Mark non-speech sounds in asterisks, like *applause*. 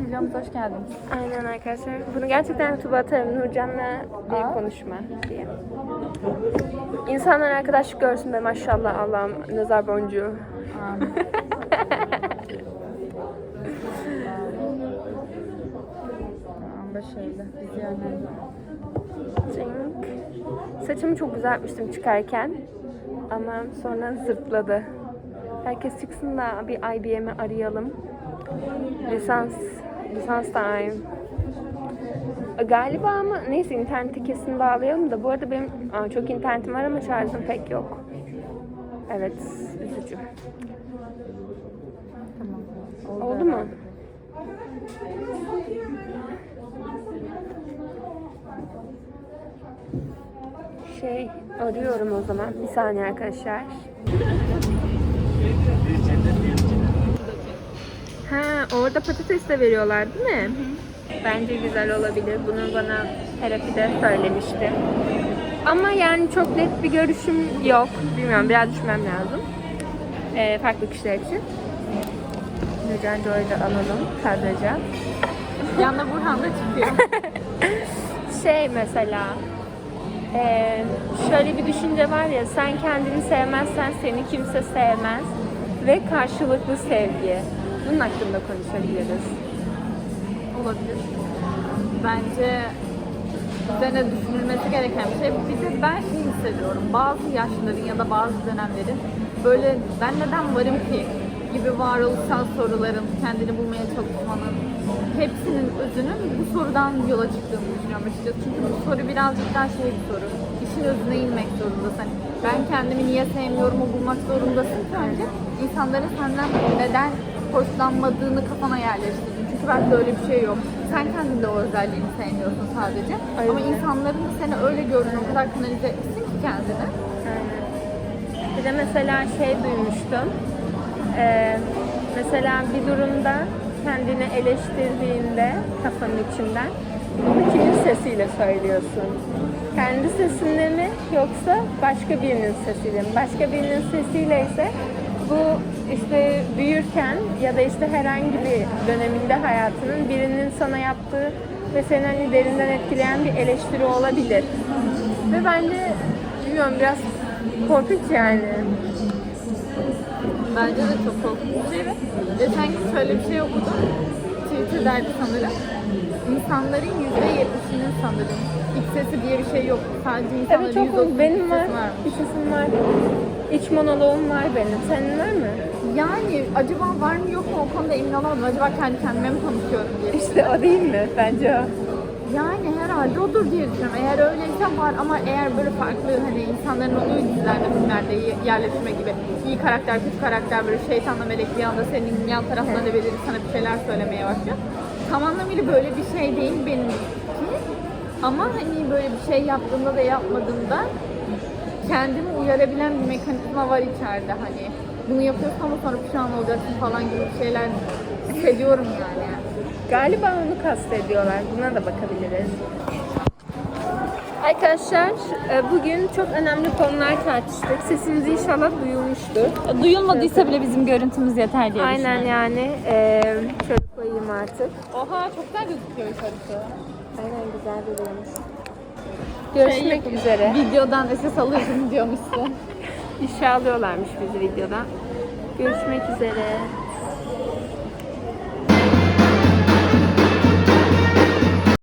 Videomuza hoş geldiniz. Aynen arkadaşlar. Bunu gerçekten YouTube'a atarım Nurcan'la bir konuşma diye. İnsanlar arkadaşlık görsün be maşallah Allah'ım nazar boncuğu. Başarılı. Bizi yönlendir. Saçımı çok güzel yapmıştım çıkarken. Ama sonra zırtladı. Herkes çıksın da bir IBM'i arayalım. Lisans, lisans time. Galiba ama neyse interneti kesin bağlayalım da bu arada benim Aa, çok internetim var ama şarjım pek yok. Evet, üzücü. Tamam. Oldu mu? Şey arıyorum o zaman. Bir saniye arkadaşlar. Ha orada patates de veriyorlar değil mi? Bence güzel olabilir. Bunu bana terapide söylemişti. Ama yani çok net bir görüşüm yok. Bilmiyorum biraz düşünmem lazım. Ee, farklı kişiler için. Nurcan Joy'u da alalım kadraja. *laughs* Yanında Burhan da çıkıyor. *laughs* Şey mesela eee, şöyle bir düşünce var ya sen kendini sevmezsen seni kimse sevmez ve karşılıklı sevgi. Bunun hakkında konuşabiliriz. Olabilir. Bence üzerine düşünülmesi gereken bir şey. Bir de ben şey hissediyorum. Bazı yaşların ya da bazı dönemlerin böyle ben neden varım ki gibi varoluşsal soruların, kendini bulmaya çalışmanın hepsinin özünün bu sorudan yola çıktığını düşünüyorum açıkçası. Çünkü bu soru birazcık daha şey bir soru. İşin özüne inmek zorundasın. Hani ben kendimi niye sevmiyorum o bulmak zorundasın ki önce insanların senden neden hoşlanmadığını kafana yerleştirdin. Çünkü belki öyle bir şey yok. Sen kendinde o özelliğini sevmiyorsun sadece. Aynen. Ama insanların da seni öyle gördüğünü o kadar kanalize etmişsin ki kendini. Aynen. Bir de mesela şey duymuştum. Eee, mesela bir durumda kendini eleştirdiğinde kafanın içinden bunu kimin sesiyle söylüyorsun? Kendi sesinle mi yoksa başka birinin sesiyle mi? Başka birinin sesiyle ise bu işte büyürken ya da işte herhangi bir döneminde hayatının birinin sana yaptığı ve seni hani derinden etkileyen bir eleştiri olabilir. Ve bence bilmiyorum biraz korkunç yani. Bence de çok ve geçen gün şöyle bir şey okudum. Twitter'daydı sanırım. İnsanların %70'inin sanırım iç sesi diye bir şey yok. Sadece insanların Evet çok %30'un mu? Benim iç var. varmış. Bir sesim var. İç monoloğum var benim. Senin var mı? Yani acaba var mı yok mu o konuda emin olamadım. Acaba kendi kendime mi konuşuyorum diye. İşte o değil mi? Bence o. Yani herhalde odur diye düşünüyorum. Eğer öyleyse var ama eğer böyle farklı hani insanların olduğu dizilerde, filmlerde yerleşme gibi iyi karakter, kötü karakter böyle şeytanla melek bir anda senin yan tarafına da belirli sana bir şeyler söylemeye başlıyor. Tam anlamıyla böyle bir şey değil benimki. Ama hani böyle bir şey yaptığımda da yapmadığımda kendimi uyarabilen bir mekanizma var içeride hani. Bunu yapıyorsun ama sonra pişman olacaksın falan gibi şeyler hissediyorum yani. Galiba onu kastediyorlar. Buna da bakabiliriz. Arkadaşlar e, bugün çok önemli konular tartıştık. Sesimiz inşallah duyulmuştur. Duyulmadıysa bile bizim görüntümüz yeter diye Aynen yani. E, şöyle koyayım artık. Oha çok güzel gözüküyor yukarısı. Aynen güzel duruyormuş. Görüşmek üzere. Videodan ses alıyorsun diyormuşsun. İşe alıyorlarmış bizi videodan. Görüşmek üzere.